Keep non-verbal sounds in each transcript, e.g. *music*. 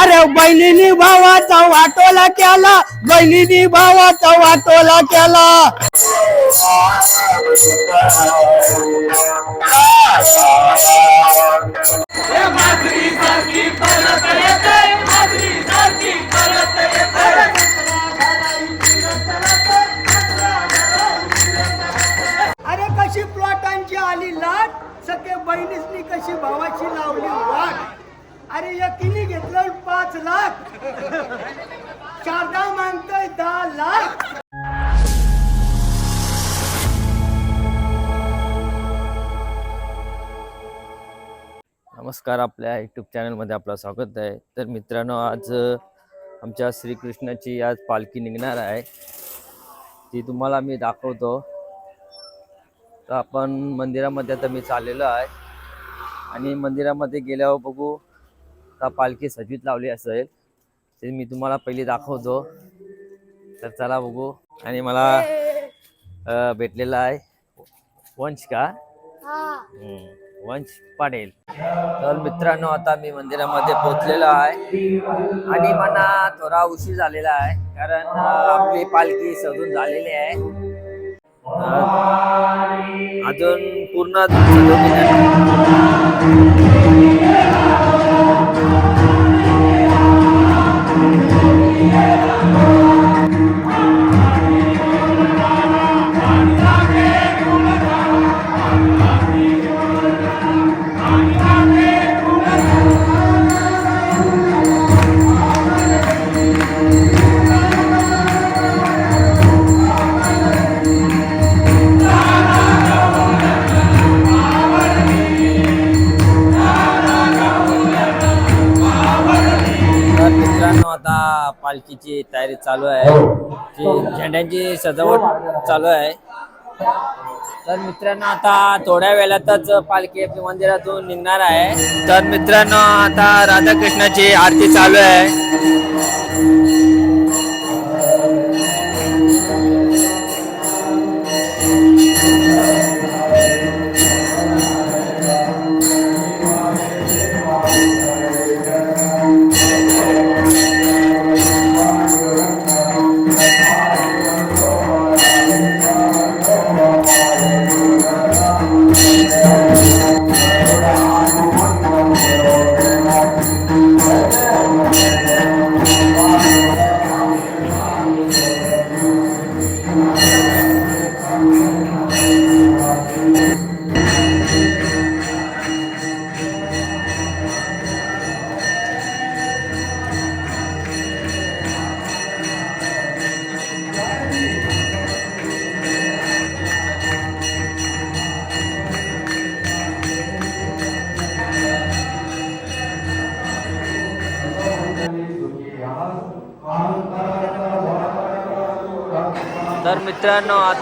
अरे बहिणीनी भावाचा वाटोला केला बहिणीनी भावाचा वाटोला केला. अरे कशी प्लॉटांची आली लाट? सखे बहिणीसनी कशी भावाची लावली वाट? अरे एकीने घेतलं पाच लाख. शारदा मागतोय दहा लाख. नमस्कार आपल्या यूट्यूब चॅनलमध्ये आपलं स्वागत आहे. तर मित्रांनो आज आमच्या श्रीकृष्णाची आज पालखी निघणार आहे. ती तुम्हाला मी दाखवतो. तर आपण मंदिरामध्ये आता मी चाललेलो आहे. आणि मंदिरामध्ये गेल्यावर बघू का पालखी सजवीत लावली असेल ते मी तुम्हाला पहिली दाखवतो. तर चला बघू. आणि मला भेटलेला आहे वंश का वंश पाटील. तर मित्रांनो आता मी मंदिरामध्ये पोहोचलेलो आहे. आणि मला थोडा उशीर झालेला आहे कारण आपली पालखी सजून झालेली आहे. अजून पूर्ण आता पालखीची तयारी चालू आहे. जी झेंड्यांची सजावट चालू आहे. तर मित्रांनो आता थोड्या वेळातच पालखी आपल्या मंदिरातून निघणार आहे. तर मित्रांनो आता राधाकृष्णाची आरती चालू आहे.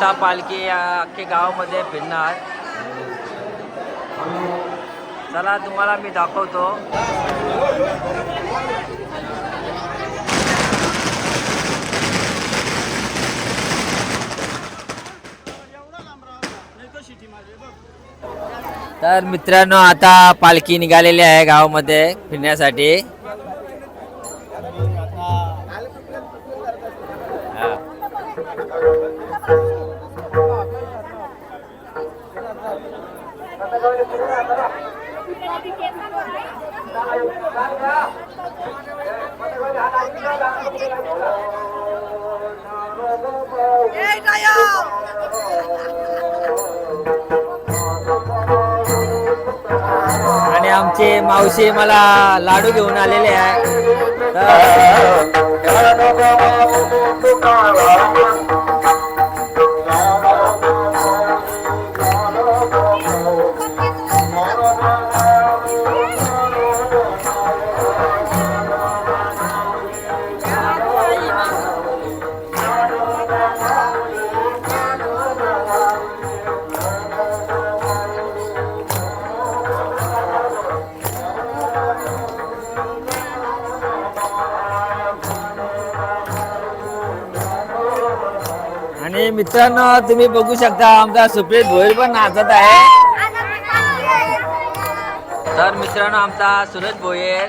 आता पालखी या गावामध्ये फिरणार चला तुम्हाला मी दाखवतो. तर मित्रांनो आता पालखी निघालेली आहे गावामध्ये फिरण्यासाठी. आमचे मावशी मला लाडू घेऊन आलेले आहे *laughs* मित्रांनो तुम्ही बघू शकता आमचा सुप्रीत भोईर पण नाचत आहे. तर मित्रांनो आमचा सुरज भोईर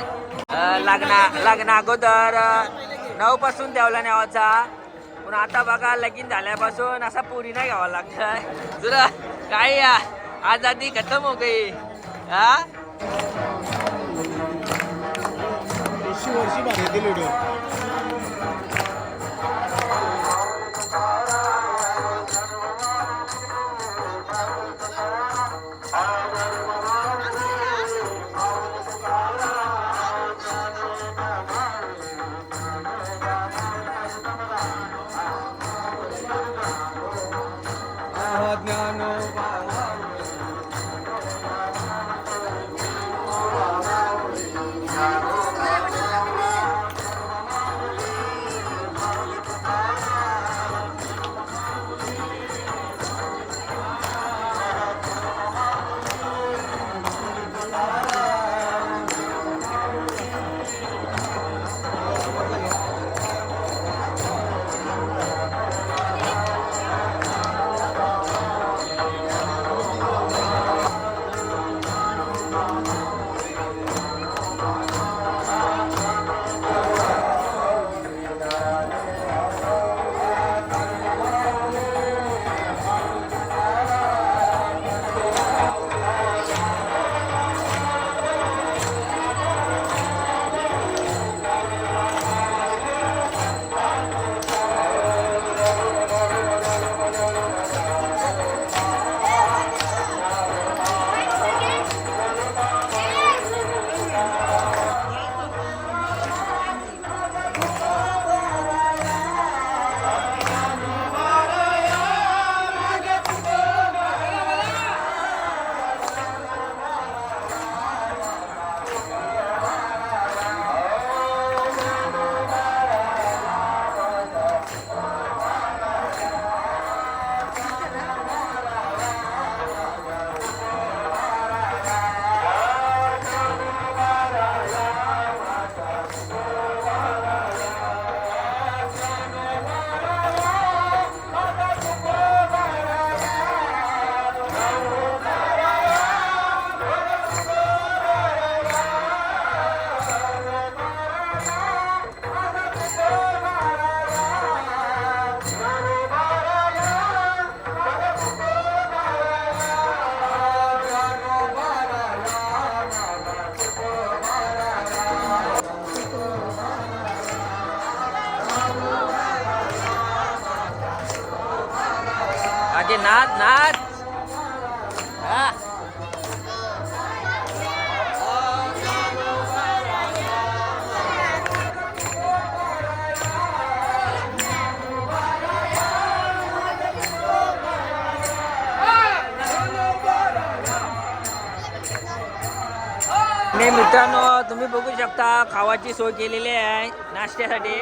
लग्ना लग्ना अगोदर नऊ पासून ठेवला नेवाचा पण आता बघा लगीन झाल्यापासून असा पुरी नाही घ्यावा लागतंय. तुला काय या? आजादी खतम हो गई. हा? सोय केलेली आहे नाश्त्यासाठी.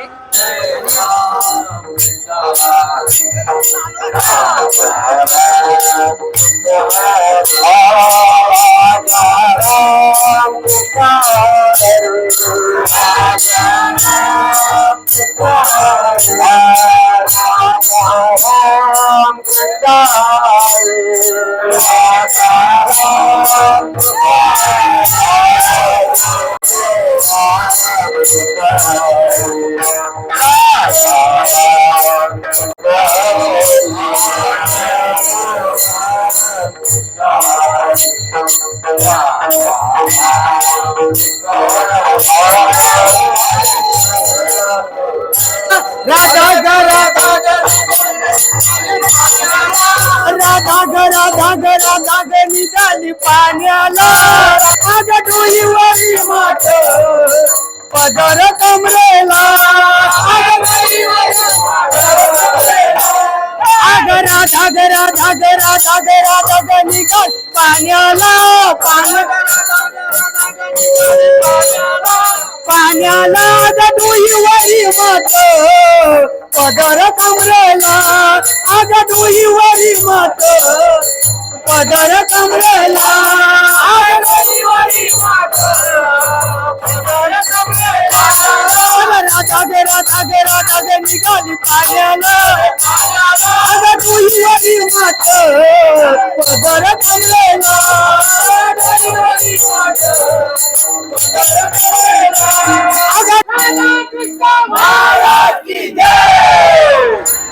राधा ग राधा ग राधा ग राधा ग राधा ग निघाली पाण्याला डोईवरी पदर कमरेला अग राधा ग राधा ग राधा ग निघाल. पाण्याला पाण्या पाण्याला डोईवरी मात. पदर कमरेला अग डोईवरी मत. पदर कमरेला अग डोईवरी मात पदर राधा राधे निघाली पाण्यानं तुझी मात. पदर अगं महाराज की जय.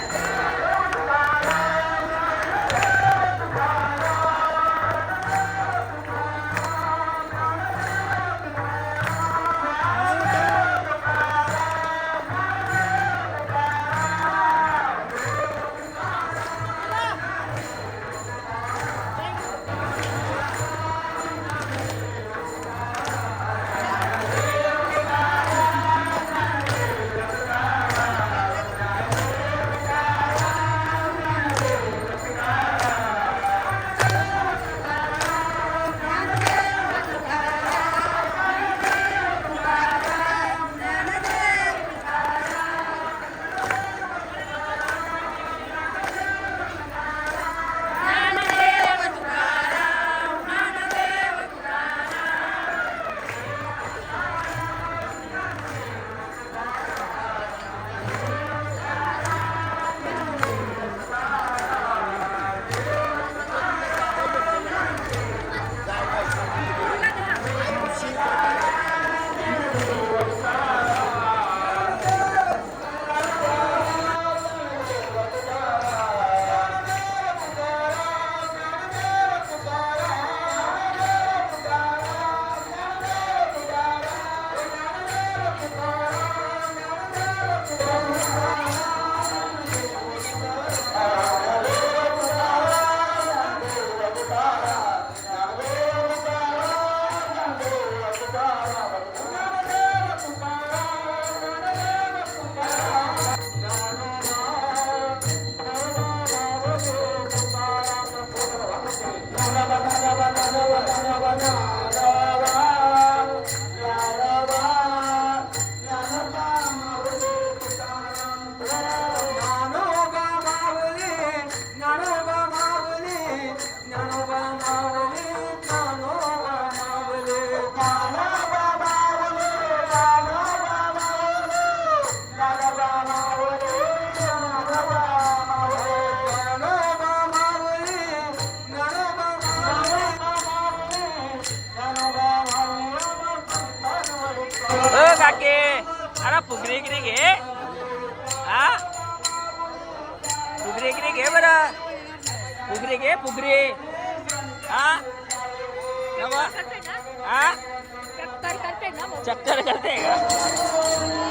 फुगरी हा? हा? चक्कर करते का?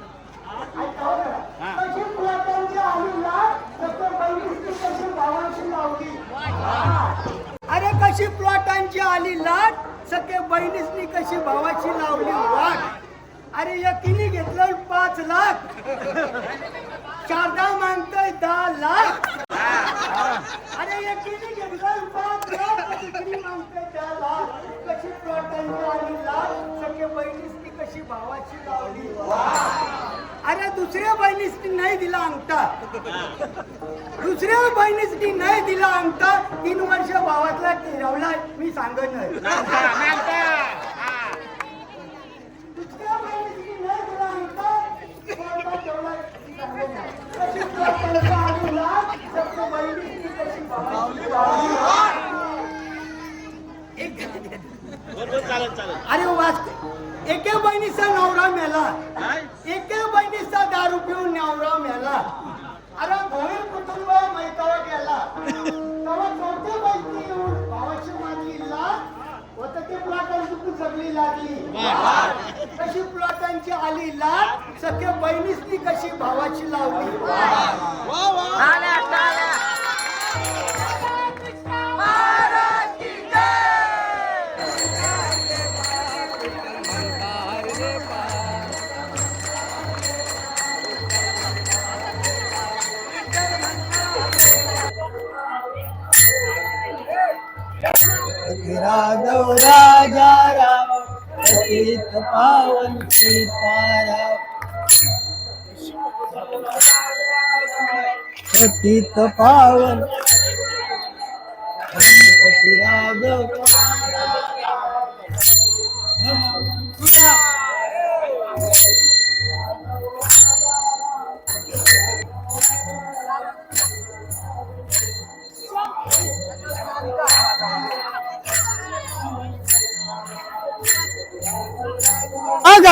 अरे कशी प्लॉटांची आली लाट? सखे बहिणीसनी कशी भावाची लावली वाट? अरे एकीने घेतलं पाच लाख. शारदा मागतोय दहा लाख. अरे एकीने घेतलं पाच लाख. दुसरी दहा लाख. कशी प्लॉटांची आली लाट? सखे बहिणीसनी कशी भावाची लावली वाट? अरे दुसऱ्या बहिणीसनी नाही दिला अंगठा. दुसऱ्या बहिणीसनी नाही दिला अंगठा. तीन वर्ष भावातला ठेवला मी सांगत नाही. दुसऱ्या दिला अंगठा. अरे वाच. एके बहिणीचा नवरा मेला? एके बहिणीचा दारू पिऊन नवरा मेला. अरे भोईर कुटुंब मैतावा गेला. तेव्हा चौथ्या बाईची येऊन भावाची मागली लाट होत ते प्लॉटांची सगळी लागली. कशी प्लॉटांची आली लाट सख्या बहिणीसनी कशी भावाची लावली? राघव राजा राम पतित पावन सीताराम. पतित पावन. राघव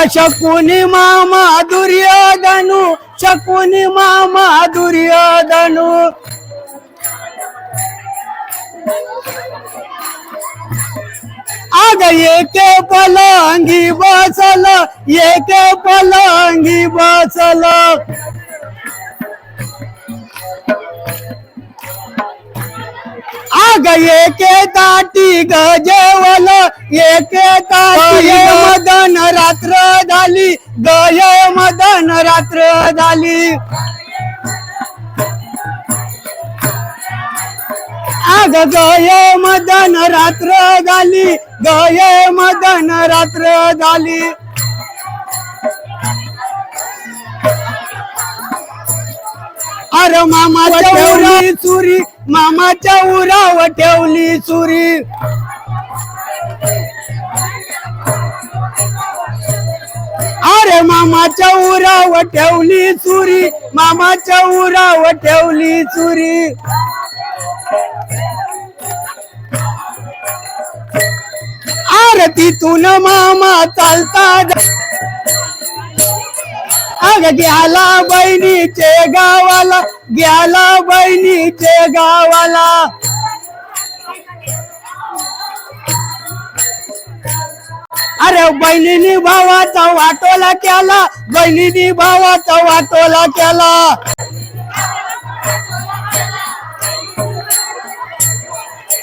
शकुनी मामा दुर्योधनु? शकुनी मामा दुर्योधनु? अग एके पलंगी बसल एके पलंगी बसल. आग एके ताटी गजेवल एके ताटी मदन रात्र झाली गय मदन रात्र झाली. आग गय मदन रात्र झाली गय मदन रात्र झाली. अरे मामाच्या ठेवली चुरी मामाच्या उराव ठेवली चुरी अरे मामाच्या उराव ठेवली चुरी मामाच्या उराव ठेवली चुरी आरतीतून तिथून मामा चालता अग ग्याला बहिणीचे गावाला ग्याला बहिणीचे गावाला. अरे बहिणीनी भावाचा वाटोला केला बहिणीनी भावाचा वाटोला केला.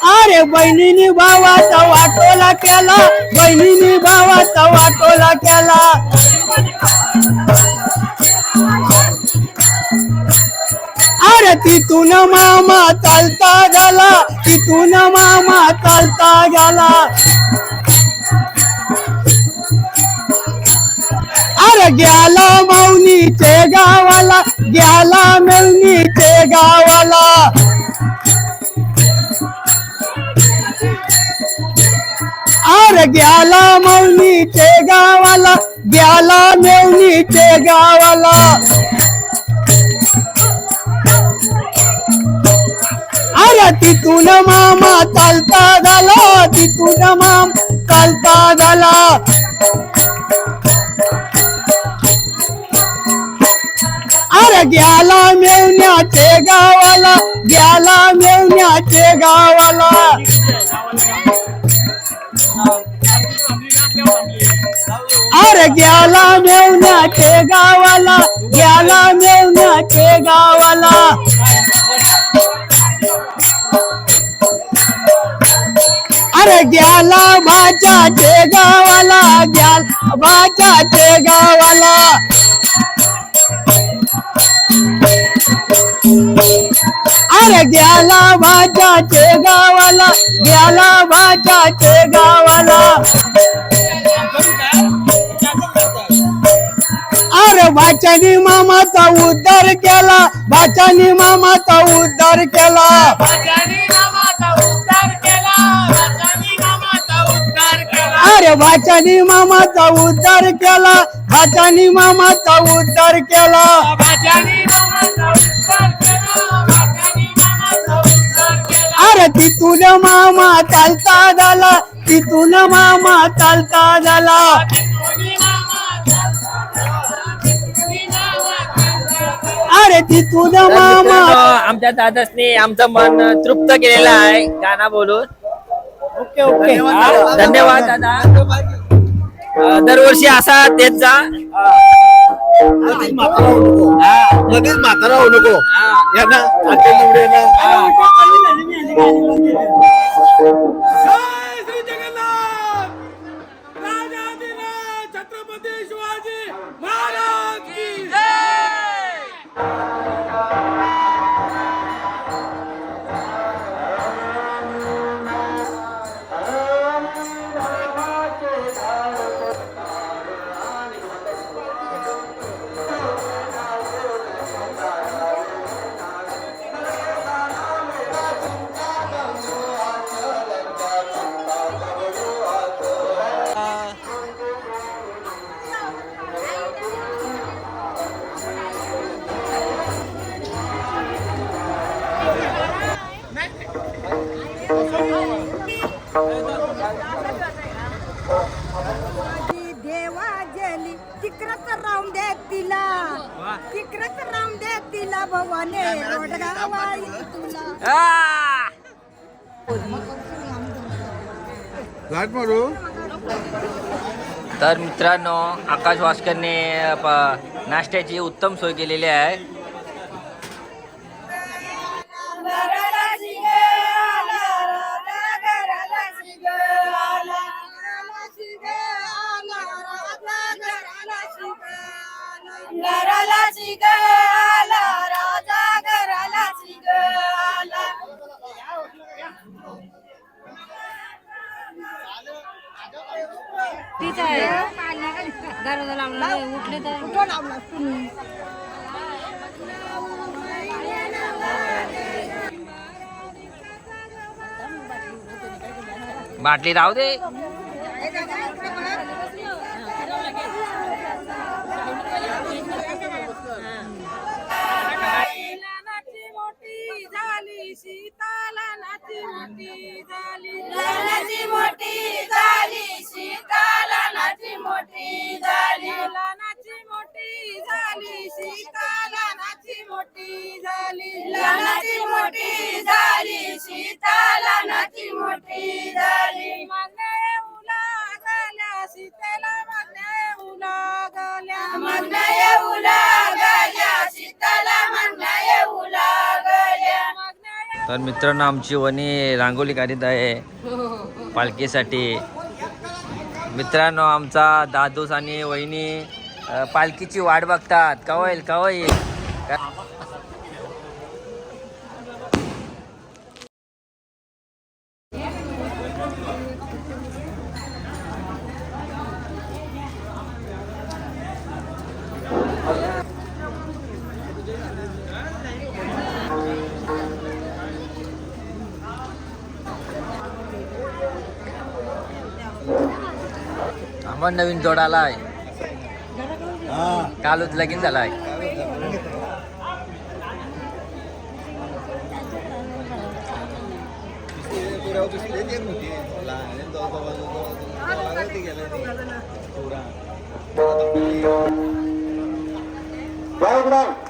अरे बहिणीनी भावाचा वाटोला केला बहिणीनी भावाचा वाटोला केला. अरे तिथून मामा चालता झाला तिथून मामा चालता झाला अरे गेला मौनीचे गावाला गेला मौनीचे गावाला. ग्याला मौनीचे गावाला ग्याला मेवणीचे गावाला. अरे तिथून मामा चालता झाला तिथून माम चालता झाला. अरे ग्याला मेवण्याचे गावा अरे ग्याला मेवण्याचे गावाला ग्याला मेवण्याचे गावाला. अरे ग्याला भाच्याचे गावाला ग्याल भाच्याचे गावाला. अरे ग्याला भाच्याचे गावाला ग्याला भाच्याचे गावाला. अरे भाच्यानी मामाचा उद्धार केला भाच्यानी मामाचा उद्धार केला. अरे भाच्यानी मामाचा उद्धार केला भाच्यानी मामाचा उद्धार केला. अरे तिथून मामा चालता झाला तिथून मामा चालता झाला. अरे तिथून मामा. आमच्या दादासने आमचं मन तृप्त केलेलं आहे. गाणं बोलून. Okay okay. धन्यवाद दादा. अं, दरवर्षी असा तेच जा. लगेच म्हातारा होऊ नको. हा, म्हातारा होऊ नको. हा. यांना निवडे महाराज मित्रांनो आकाश वास्करने प- नाश्त्याची उत्तम सोय केलेली आहे. बाटली राहू दे. मोठी झाली मोठी झाली लहानाची मोठी झाली सीता नाची मोठी झाली. लहानाची मोठी झाली मागण्या येऊ लागल्या सीतेला मागण्या उला झाल्या मागण्या उला झाल्या सीताला मागण्या उला लागल्या तर मित्रांनो आमची वणी रांगोली काढत आहे पालखीसाठी. मित्रांनो आमचा दादूस आणि वहिनी पालखीची वाट बघतात. कवा येईल आम्हाला नवीन जोड कालच लगीन झालाय. मिळाली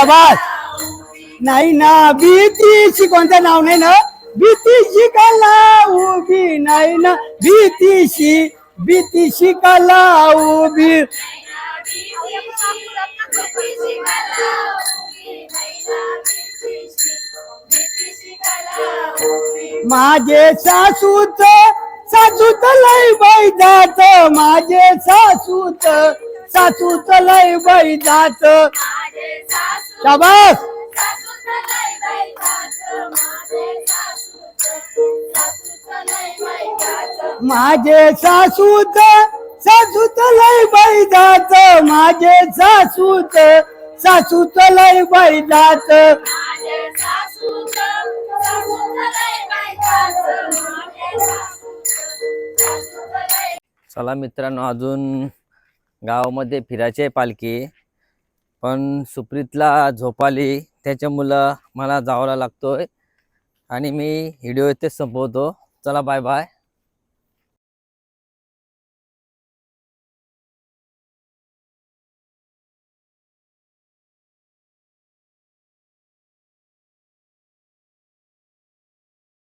शाबास नाही ना भीतीशी कोणतं नाव नाही ना? भीतीशी कला उभी नाही ना. भीतीशी भीतीशी कला उभी. माझे सासूत सासूत लय बैदात माझे सासूत सासूत लय बैदात शाबास! माझे सासूत सासूत लय बैदात माझे सासूत सासूत लय बैदात चला मित्रांनो अजून गावामध्ये फिरायचे पालखी. पण सुप्रीतला झोपाली त्याच्यामुळं मला जावं लागतोय. आणि मी व्हिडिओ इथेच संपवतो. चला बाय बाय